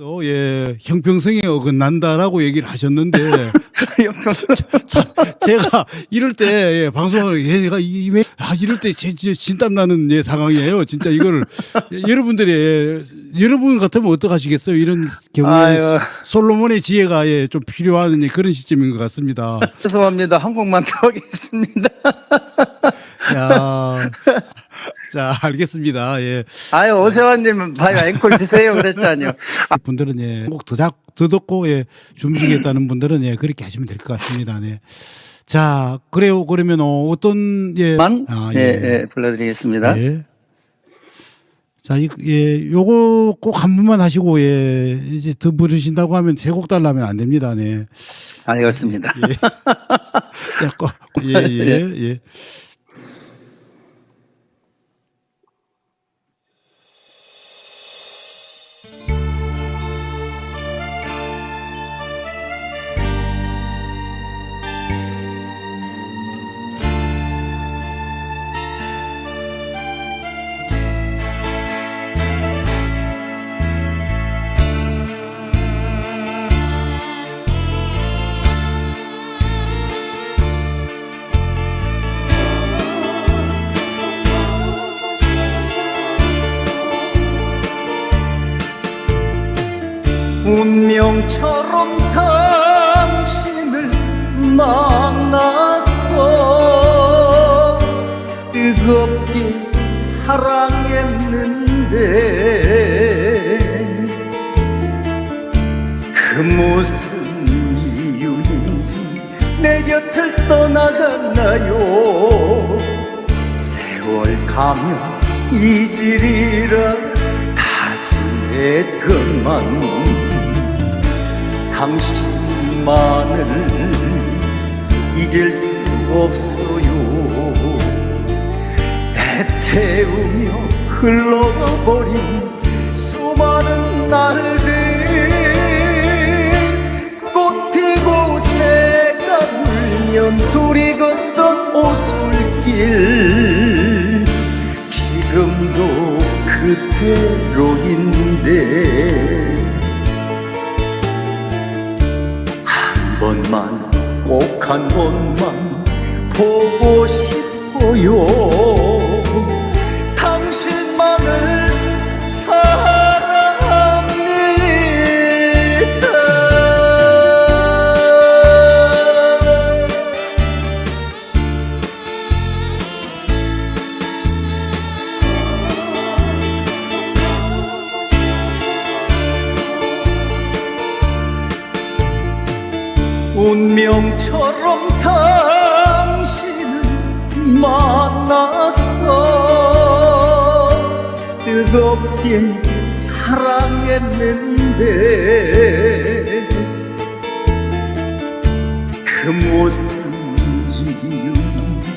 어, 예, 형평성에 어긋난다라고 얘기를 하셨는데 참, 제가 이럴 때 예, 방송을 얘가 이왜 아, 이럴 때 제, 제 진땀 나는 예, 상황이에요. 진짜 이거를 예, 여러분들이 예, 여러분 같으면 어떡하시겠어요? 이런 경우에 아유. 솔로몬의 지혜가 예, 좀 필요한 예, 그런 시점인 것 같습니다. 죄송합니다. 한 곡만 더 하겠습니다. 야, 자 알겠습니다. 예. 아유, 오세환님, 봐요. 앵콜 주세요. 그랬잖아요. 분들은 예, 꼭더 더 듣고 예, 주무시겠다는 분들은 예, 그렇게 하시면 될 것 같습니다. 네. 자, 그래요. 그러면 어, 어떤 예, 만, 아, 예, 예, 불러드리겠습니다. 예. 자, 이, 예, 요거 꼭 한 번만 하시고, 예, 이제 더 부르신다고 하면 세 곡 달라면 안 됩니다. 네. 알겠습니다. 예. 자, 꼭, 예, 예, 예. 운명처럼 당신을 만나서 뜨겁게 사랑했는데 그 무슨 이유인지 내 곁을 떠나갔나요? 세월 가면 잊으리라 다짐했건만 당신만을 잊을 수 없어요. 애태우며 흘러버린 수많은 날들. 꽃 피고 새가 울면 둘이 걷던 오솔길. 지금도 그대로인데 운명처럼 당신을 만나서 뜨겁게 사랑했는데 그 이유인지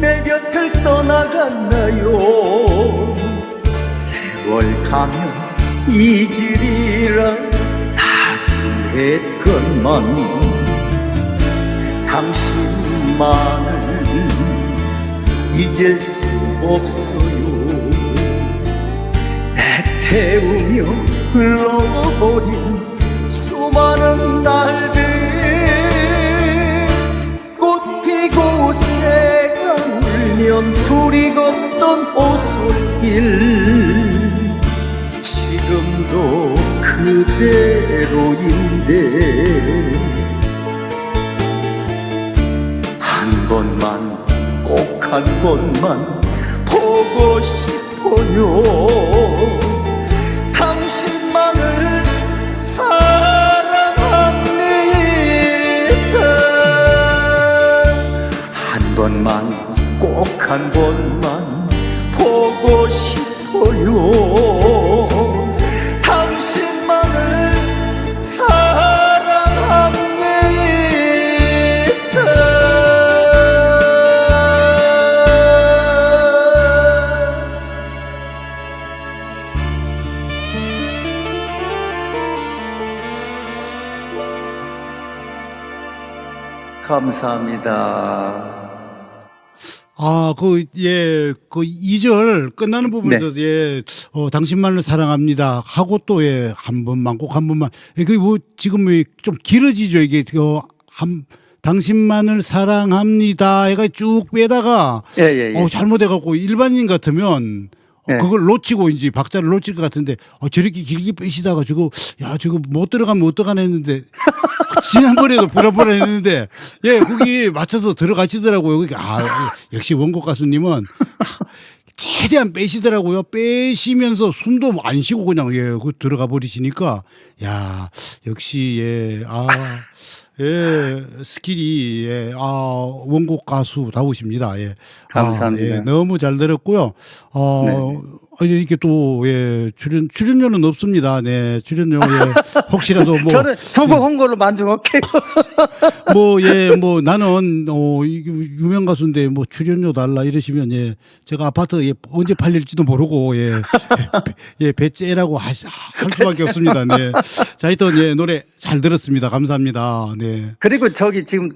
내 곁을 떠나갔나요? 세월 가면 잊으리라 다짐했건만 당신만을 잊을 수 없어요. 애태우며 흘러버린 수많은 날들. 꽃 피고 새가 울면 둘이 걷던 오솔길. 지금도 그대로인데 번만 꼭 한 번만 보고 싶어요. 당신만을 사랑합니다 한 번만 꼭 한 번만 보고 싶어요 감사합니다. 아, 그, 예, 그 2절 끝나는 부분에서 네. 예, 어, 당신만을 사랑합니다. 하고 또 예, 한 번만 꼭 한 번만. 예, 그게 뭐 지금 뭐좀 길어지죠. 이게 그 한, 당신만을 사랑합니다. 애가 쭉 빼다가 예, 예, 예. 어, 잘못해갖고 일반인 같으면 어, 예. 그걸 놓치고 이제 박자를 놓칠 것 같은데 어, 저렇게 길게 빼시다가 저거 야 저거 못 들어가면 어떡하나 했는데 지난번에도 보라보라 했는데 예 거기 맞춰서 들어가시더라고요. 그러니까 아 역시 원곡 가수님은 최대한 빼시더라고요. 빼시면서 숨도 안 쉬고 그냥 예, 그 들어가 버리시니까 야 역시 예, 아, 예, 스킬이 예, 아 원곡 가수다우십니다. 예, 감사합니다. 아, 예, 너무 잘 들었고요. 어. 네. 아니, 이렇게 또, 예, 출연, 출연료는 없습니다. 네, 출연료, 예, 혹시라도 뭐. 저는 두번한 걸로 만족할게요. 뭐, 예, 뭐, 나는, 어, 이게 유명 가수인데, 뭐, 출연료 달라 이러시면, 예, 제가 아파트, 예, 언제 팔릴지도 모르고, 예, 예, 배째라고 하, 할 수밖에 없습니다. 네. 자, 하여튼, 예, 노래 잘 들었습니다. 감사합니다. 네. 그리고 저기 지금